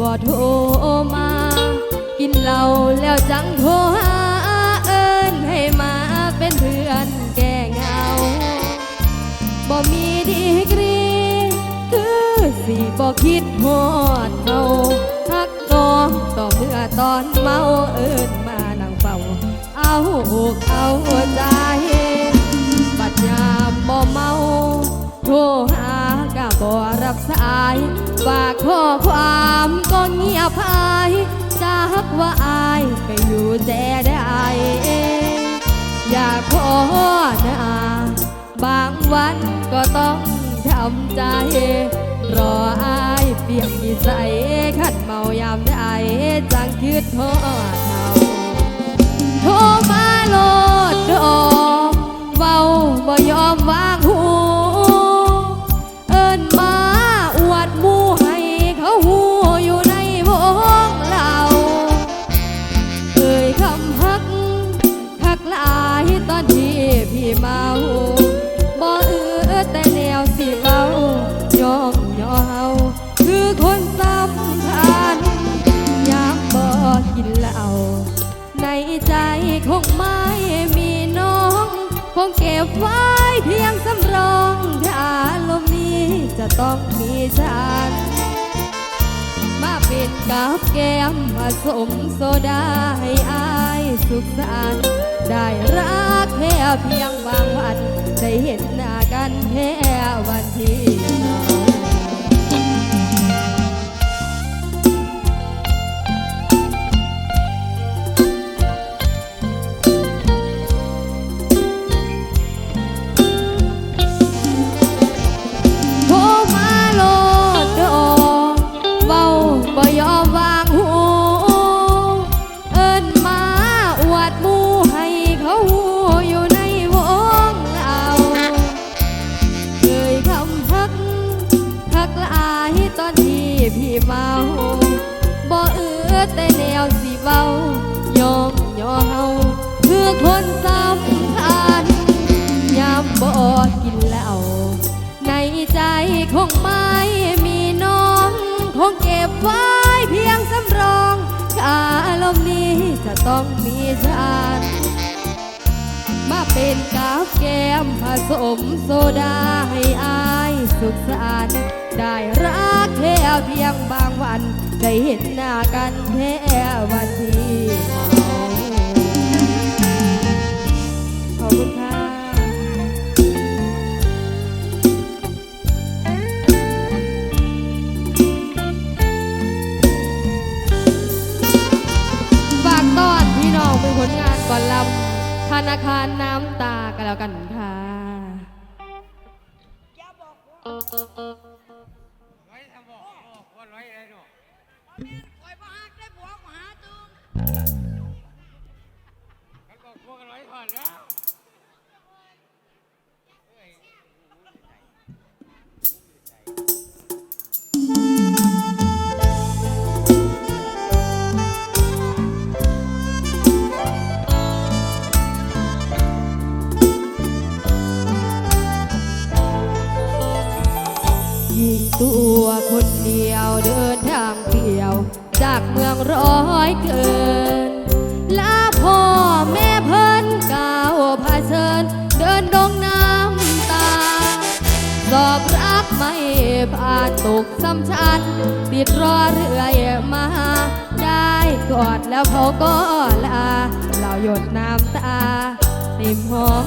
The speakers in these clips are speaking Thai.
บ่โทรมา กินเหล้าแล้วจังโทรหาเอิ้นให้มาเป็นเพื่อนแก้เหงาบ่มีดีกรี คือสิบ่คิดฮอดเขาทักกองต่อเมื่อตอนเมาเอิ้นมานั่งเฝ้า เอาอกเอาใจบัดยามบ่เมา โทรหากะบ่รับสาย ฝากข้อความก็เงียบหายจากว่าอายไปอยู่แต่ใดอยากขอนะบางวันก็ต้องทำใจ รออายเปลี่ยนนิสัยขัดเมายามใดจังคิดทอดเฮาโทรมาโลดดอกเว้าบ่ยอมวางหู ต้องมีฉัน มาปิดกับแก้มผสมโซดาให้อายสุขสันต์ได้รักแค่เพียงบางวัน ได้เห็นหน้ากันแค่วันที่ ต้องมีฉันมาเป็นกับแก้มผสมโซดาให้อายสุขสันต์ได้รักแค่เพียงบางวัน ได้เห็นหน้ากันแค่วันที่ ก่อนลำธนาคารน้ำตากันแล้วกันค่ะ ยิงตัวคนเดียวเดินทางเปลี่ยว จากเมืองร้อยเกินลาพ่อแม่เพิ่นก้าวพาเชิญเดินดงน้ำตา สอบรักไม่ผ่านตกซ้ำชันติดรอเรื่อยมา ได้กอดแล้วเขาก็ลาเราหยดน้ำตาเต็มห้อง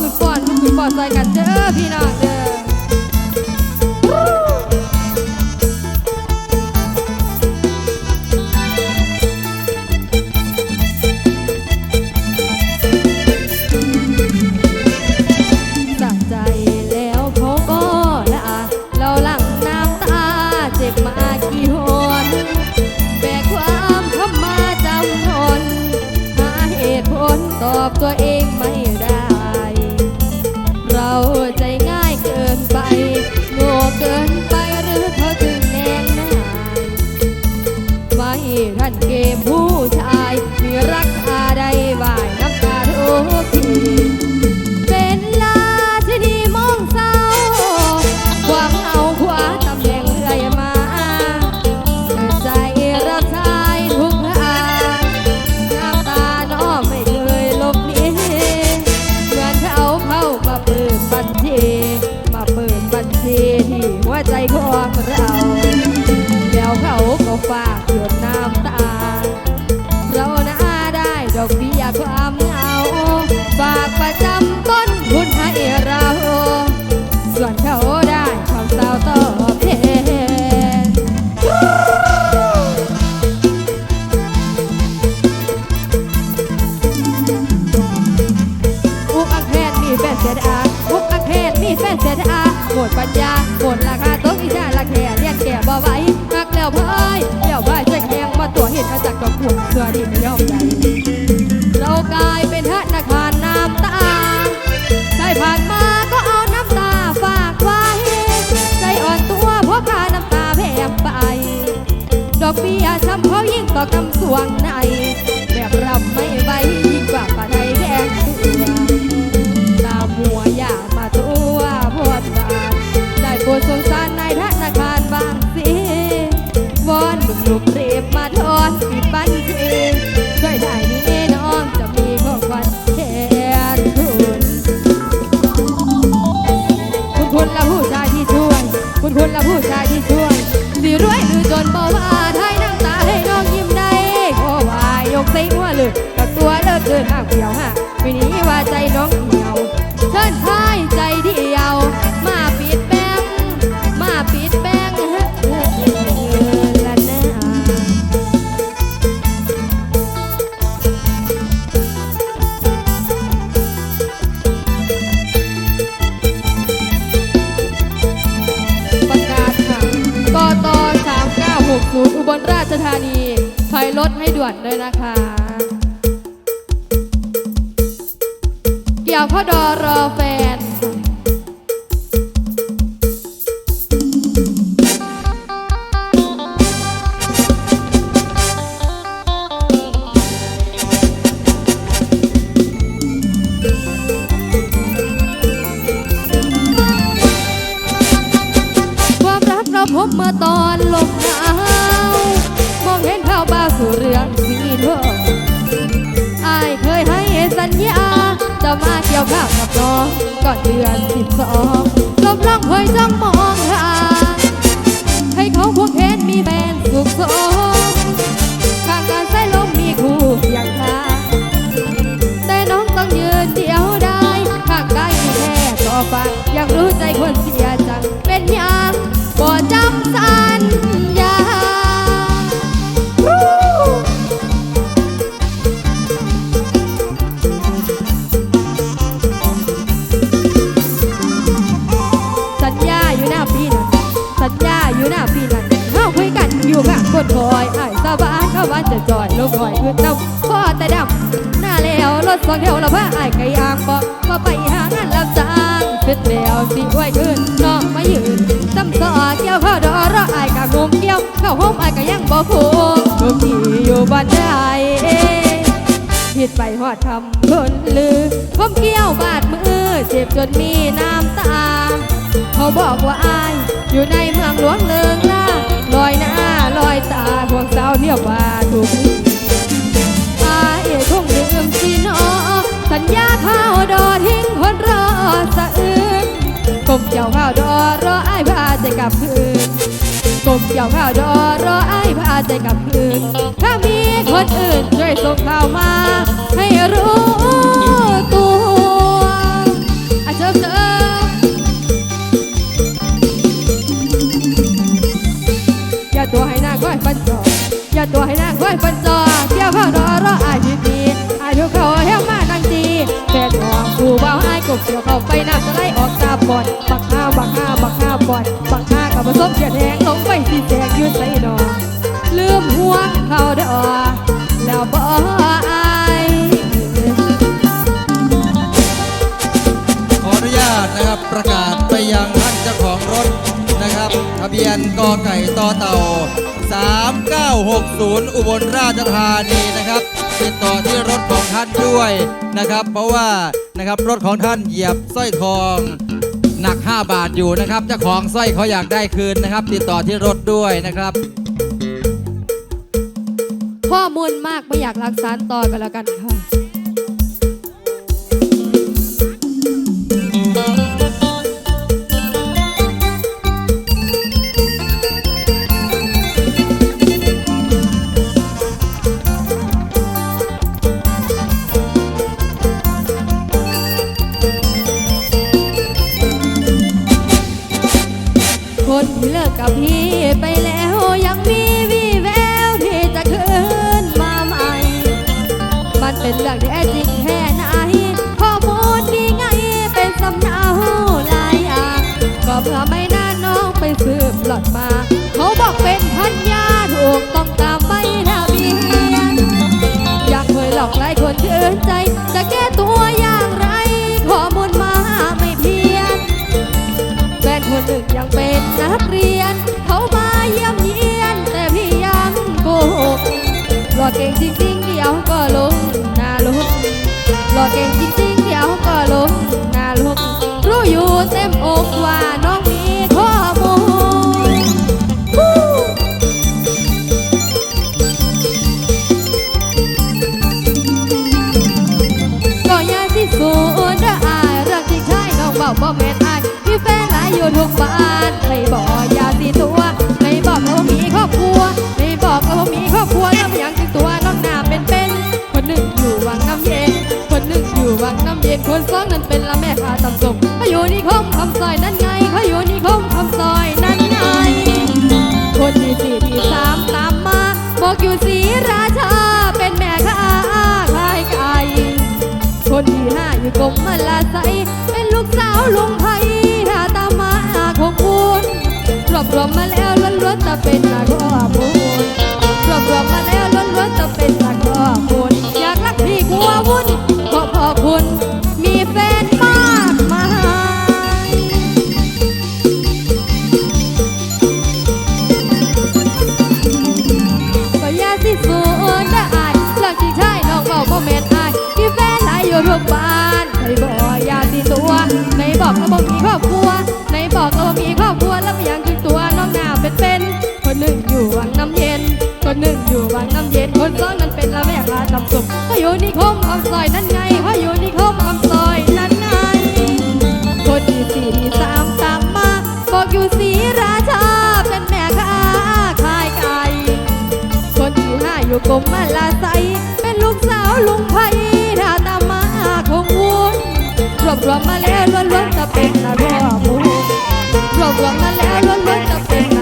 ขึ้นป้อนลุกขึ้นป้อนใส่กันเด้อพี่น้องเด้อ ญชีมาเปิดบัญชีที่หัวใจของเราแล้วเขาก็ฝากหยด หักวพายแล้วพายจะแข่งมาตัวเห็นมาจากดอกบัวเพื่อดินย่อมใหญ่เรากลายเป็นธนาคารน้ำตาใครผ่านมาก็เอาน้ำตาฝากไว้ ใจอ่อนตัวเพราะขาน้ำตาแพบไป ดอกเบี้ยช้ำเขายิ่งต่อกำสวงใน ด่วนด้วยนะคะ เกี่ยวข้อดอรอเฟ ที่ยวข้าวกับน้องก่อนเดือนสิบสองลมร้องเฮยจ้องมอง อเกี่ยวข้าวดอรอไอ้กะงมเกี่ยวเข้าห้องไอ้กะยังบ่ฟูลูกทีอยู่บ้านใดผิดไปหอดทำคนลือผมเกี้ยวบาดมือเจ็บจนมีน้ำตา เขาบอกว่าอาย อยู่ในเมืองหลวงเลิงล่าลอยหน้าลอยตาพวกสาวเที่ยวว่าถูกอายคงลืมสินอสัญญาข้าวดอทิ้งคนรอสะอื้น กบเกี่ยวข้าวดอรออายพาใจกับคืนกบเกี่ยวข้าวดอรอไอ้ายพาใจกับคืนถ้ามีคนอื่นช่วยส่งข่าวมา ให้รู้ตัวอาเชิญเชิญอย่าตัวให้หน้าก้อยปันจออย่าตัวให้หน้าก้อยปันจอ เสือเข้าไปน้ำจะไหลออกตาบอดบักห้าบักห้าบักห้าบอดบักห้ากับผสมเขียดแดงลงไปสีแดงยืนใส่ดอกลืมห่วงเขาดอแล้วบ่อายขออนุญาตนะครับประกาศไปยังท่านเจ้าของรถนะครับทะเบียนกอไก่ต่อเต่า 3960 อุบลราชธานีนะครับติดต่อที่รถของท่านด้วยนะครับ เพราะว่า นะครับ รถของท่านเหยียบสร้อยทอง หนัก 5 บาทอยู่นะครับเจ้าของสร้อยเขาอยากได้คืนนะครับ ติดต่อที่รถด้วยนะครับ ข้อมูลมากไม่อยากรักษาต่อกันแล้วกันค่ะ ดมา เขาบอกเป็นพันยาถูกต้องตามใบทะเบียนอยากเคยหลอกหลายคนชื่นใจ จะแก้ตัวอย่างไร ข้อมูลมาไม่เพียนแฟนคนหนึ่งยังเป็นนักเรียน เขามาเยี่ยมเยียน แต่พี่ยังโกหกหลอกเก่งจริงๆเดี๋ยวก็ลงนาลงหลอกเก่งจริงๆเดี๋ยวก็ลงนาลงรู้อยู่เต็มอกว่า ทุกบ้านไม่บอกอย่าสีตัว ไม่บอกเรามีครอบครัว ไม่บอกเรามีครอบครัวแล้วยากถึงตัวน้องหน้าเป็นเป็นคนหนึ่งอยู่วังน้ำเย็น คนหนึ่งอยู่วังน้ำเย็นคนสองนั้นเป็นละแม่ค้าตำส่งเขาอยู่นิคมคำซอยนั่นไง วนๆแต่เป็นน้าข้อมูลรวบรวมมาแล้วล้วนๆแต่เป็นน้าข้อมูลอยากรักพี่กลัววุ่นเพราะพ่อคุณมีแฟนมากมายก็อยาสิสูนได้อายเรื่องจริงใช่น้องเบาบ่แม่นอายมีแฟนหลายอยู่ทุกบ้านใครบอกอยาสิตัวไหนบอกเราบ่ หนึ่งอยู่วังน้ำเย็น คนหนึ่งอยู่วังน้ำเย็น คนสองนั้นเป็นละแม่ค้าตำสุกเขาอยู่นิคมคำซอยนั่นไงเขาอยู่นิคมคำซอยนั่นไง คนที่สี่ที่สามตามมาบอกอยู่สีราชาเป็นแม่ค้าขายไก่คนที่ห้าอยู่กรมมาลาไซเป็นลูกสาวลุงไพถ้าตามมาคงวุ่นรวบรวมมาแล้วล้วนๆจะเป็นนาข้อมูลรวบรวมมาแล้วล้วนๆจะเป็น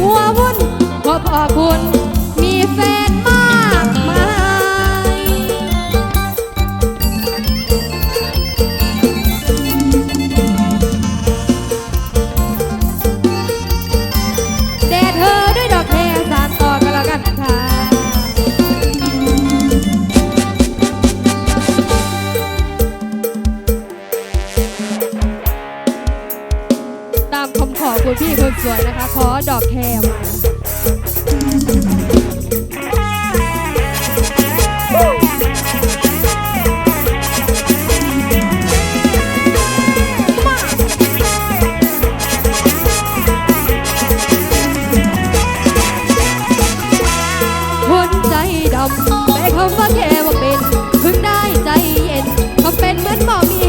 ากรักพี่กลัววุ่นพราะพ่อคุณ สวยนะคะขอดอกแคมาคนใจดำแต่คำว่าแค่ว่าเป็น เพิ่งได้ใจเย็นเขาเป็นเหมือนบ่มี